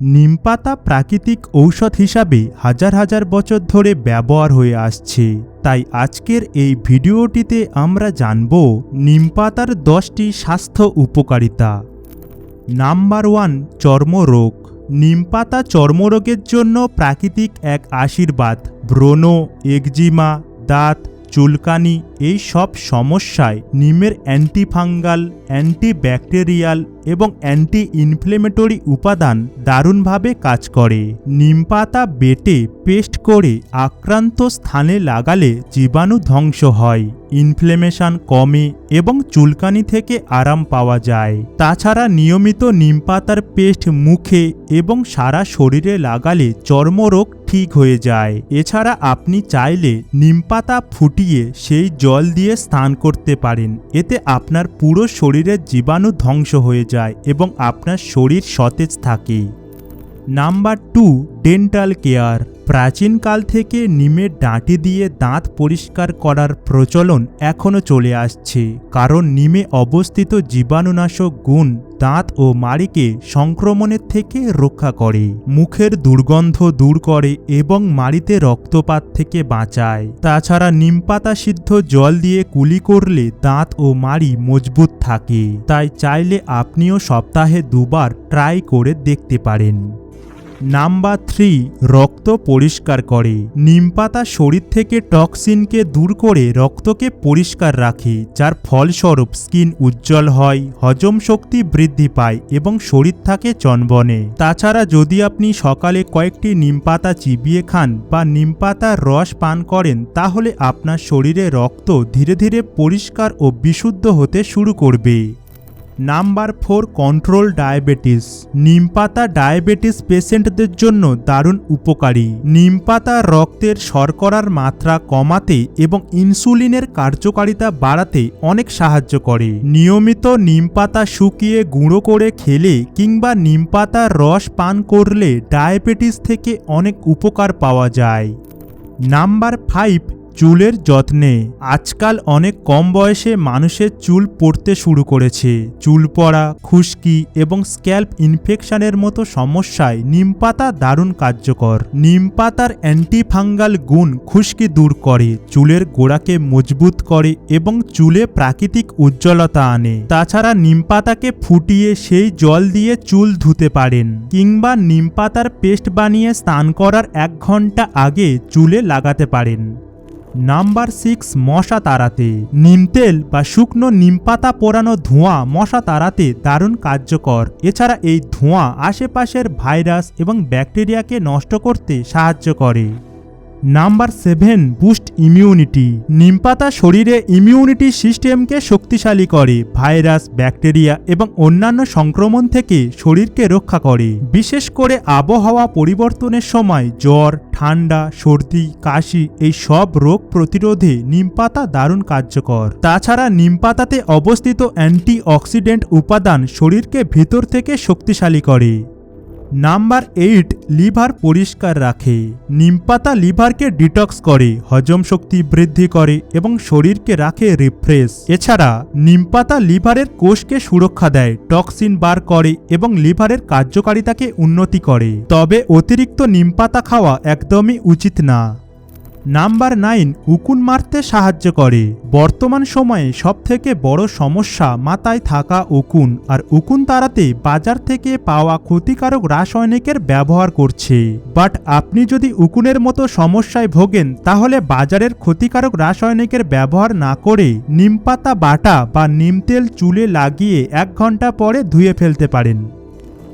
নিমপাতা প্রাকৃতিক ঔষধ হিসাবে হাজার হাজার বছর ধরে ব্যবহার হয়ে আসছে। তাই আজকের এই ভিডিওটিতে আমরা জানব নিমপাতার দশটি স্বাস্থ্য উপকারিতা। নাম্বার ওয়ান, চর্মরোগ। নিমপাতা চর্মরোগের জন্য প্রাকৃতিক এক আশীর্বাদ, ব্রণ, একজিমা, দাঁত, চুলকানি এই সব সমস্যায় নিমের অ্যান্টিফাঙ্গাল, অ্যান্টিব্যাকটেরিয়াল এবং অ্যান্টি ইনফ্লেমেটরি উপাদান দারুণভাবে কাজ করে। নিম পাতা বেটে পেস্ট করে আক্রান্ত স্থানে লাগালে জীবাণু ধ্বংস হয়। ইনফ্লেমেশন কমে এবং চুলকানি থেকে আরাম পাওয়া যায়। তাছাড়া নিয়মিত নিম পাতার পেস্ট মুখে এবং সারা শরীরে লাগালে চর্মরোগ ঠিক হয়ে যায়। এছাড়া আপনি চাইলে নিমপাতা ফুটিয়ে সেই জল দিয়ে স্নান করতে পারেন। এতে আপনার পুরো শরীরের জীবাণু ধ্বংস হয়ে যায় এবং আপনার শরীর সতেজ থাকে। Number two, dental care. প্রাচীনকাল থেকে নিমের ডাঁটি দিয়ে দাঁত পরিষ্কার করার প্রচলন এখনও চলে আসছে। কারণ নিমে অবস্থিত জীবাণুনাশক গুণ দাঁত ও মাড়িকে সংক্রমণের থেকে রক্ষা করে, মুখের দুর্গন্ধ দূর করে এবং মাড়িতে রক্তপাত থেকে বাঁচায়। তাছাড়া নিমপাতা সিদ্ধ জল দিয়ে কুলি করলে দাঁত ও মাড়ি মজবুত থাকে। তাই চাইলে আপনিও সপ্তাহে দুবার ট্রাই করে দেখতে পারেন। নাম্বার থ্রি, রক্ত পরিষ্কার করে। নিমপাতা শরীর থেকে টক্সিনকে দূর করে রক্তকে পরিষ্কার রাখে, যার ফলস্বরূপ স্কিন উজ্জ্বল হয়, হজম শক্তি বৃদ্ধি পায় এবং শরীর থাকে চনবনে। তাছাড়া যদি আপনি সকালে কয়েকটি নিমপাতা চিবিয়ে খান বা নিমপাতার রস পান করেন, তাহলে আপনার শরীরে রক্ত ধীরে ধীরে পরিষ্কার ও বিশুদ্ধ হতে শুরু করবে। Number four control diabetes. নিমপাতা ডায়াবেটিস পেশেন্টদের জন্য দারুণ উপকারী। নিমপাতা রক্তের শর্করার মাত্রা কমাতে এবং ইনসুলিনের কার্যকারিতা বাড়াতে অনেক সাহায্য করে। নিয়মিত নিমপাতা শুকিয়ে গুঁড়ো করে খেলে কিংবা নিমপাতার রস পান করলে ডায়াবেটিস থেকে অনেক উপকার পাওয়া যায়। নাম্বার ফাইভ চুলের যত্নে। আজকাল অনেক কম বয়সে মানুষের চুল পড়তে শুরু করেছে। চুল পড়া, খুশকি এবং স্ক্যাল্প ইনফেকশনের মতো সমস্যায় নিমপাতা দারুণ কার্যকর। নিমপাতার অ্যান্টিফাঙ্গাল গুণ খুশকি দূর করে, চুলের গোড়াকে মজবুত করে এবং চুলে প্রাকৃতিক উজ্জ্বলতা আনে। তাছাড়া নিমপাতাকে ফুটিয়ে সেই জল দিয়ে চুল ধুতে পারেন কিংবা নিমপাতার পেস্ট বানিয়ে স্নান করার এক ঘণ্টা আগে চুলে লাগাতে পারেন। নাম্বার সিক্স মশা তাড়াতে। নিমতেল বা শুকনো নিমপাতা পোড়ানো ধোঁয়া মশা তাড়াতে দারুণ কার্যকর। এছাড়া এই ধোঁয়া আশেপাশের ভাইরাস এবং ব্যাকটেরিয়াকে নষ্ট করতে সাহায্য করে। Number seven, boost immunity. নিমপাতা শরীরে ইমিউনিটি সিস্টেমকে শক্তিশালী করে, ভাইরাস, ব্যাকটেরিয়া এবং অন্যান্য সংক্রমণ থেকে শরীরকে রক্ষা করে। বিশেষ করে আবহাওয়া পরিবর্তনের সময় জ্বর, ঠান্ডা, সর্দি, কাশি এই সব রোগ প্রতিরোধে নিমপাতা দারুণ কার্যকর। তাছাড়া নিমপাতাতে অবস্থিত অ্যান্টিঅক্সিডেন্ট উপাদান শরীরকে ভিতর থেকে শক্তিশালী করে। নাম্বার এইট লিভার পরিষ্কার রাখে। নিমপাতা লিভারকে ডিটক্স করে, হজম শক্তি বৃদ্ধি করে এবং শরীরকে রাখে রিফ্রেশ। এছাড়া, নিমপাতা লিভারের কোষকে সুরক্ষা দেয়, টক্সিন বার করে এবং লিভারের কার্যকারিতাকে উন্নতি করে। তবে অতিরিক্ত নিমপাতা খাওয়া একদমই উচিত না। নাম্বার নাইন উকুন মারতে সাহায্য করে। বর্তমান সময়ে সবথেকে বড় সমস্যা মাথায় থাকা উকুন, আর উকুন তাড়াতে বাজার থেকে পাওয়া ক্ষতিকারক রাসায়নিকের ব্যবহার করছে। বাট আপনি যদি উকুনের মতো সমস্যায় ভোগেন, তাহলে বাজারের ক্ষতিকারক রাসায়নিকের ব্যবহার না করে নিমপাতা বাটা বা নিম তেল চুলে লাগিয়ে এক ঘণ্টা পরে ধুয়ে ফেলতে পারেন।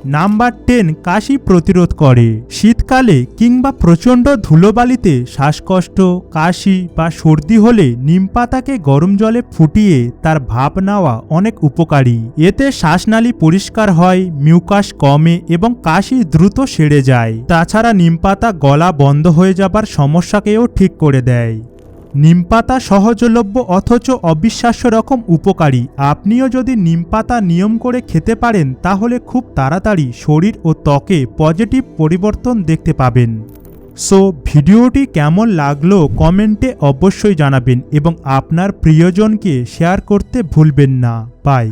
নাম্বার টেন কাশি প্রতিরোধ করে। শীতকালে কিংবা প্রচণ্ড ধুলোবালিতে শ্বাসকষ্ট, কাশি বা সর্দি হলে নিম পাতাকে গরম জলে ফুটিয়ে তার ভাপ নেওয়া অনেক উপকারী। এতে শ্বাসনালী পরিষ্কার হয়, মিউকাস কমে এবং কাশি দ্রুত সেরে যায়। তাছাড়া নিম পাতা গলা বন্ধ হয়ে যাবার সমস্যাকেও ঠিক করে দেয়। নিমপাতা সহজলভ্য অথচ অবিশ্বাস্য রকম উপকারী। আপনিও যদি নিমপাতা নিয়ম করে খেতে পারেন, তাহলে খুব তাড়াতাড়ি শরীর ও ত্বকে পজিটিভ পরিবর্তন দেখতে পাবেন। সো, ভিডিওটি কেমন লাগল কমেন্টে অবশ্যই জানাবেন এবং আপনার প্রিয়জনকে শেয়ার করতে ভুলবেন না। বাই।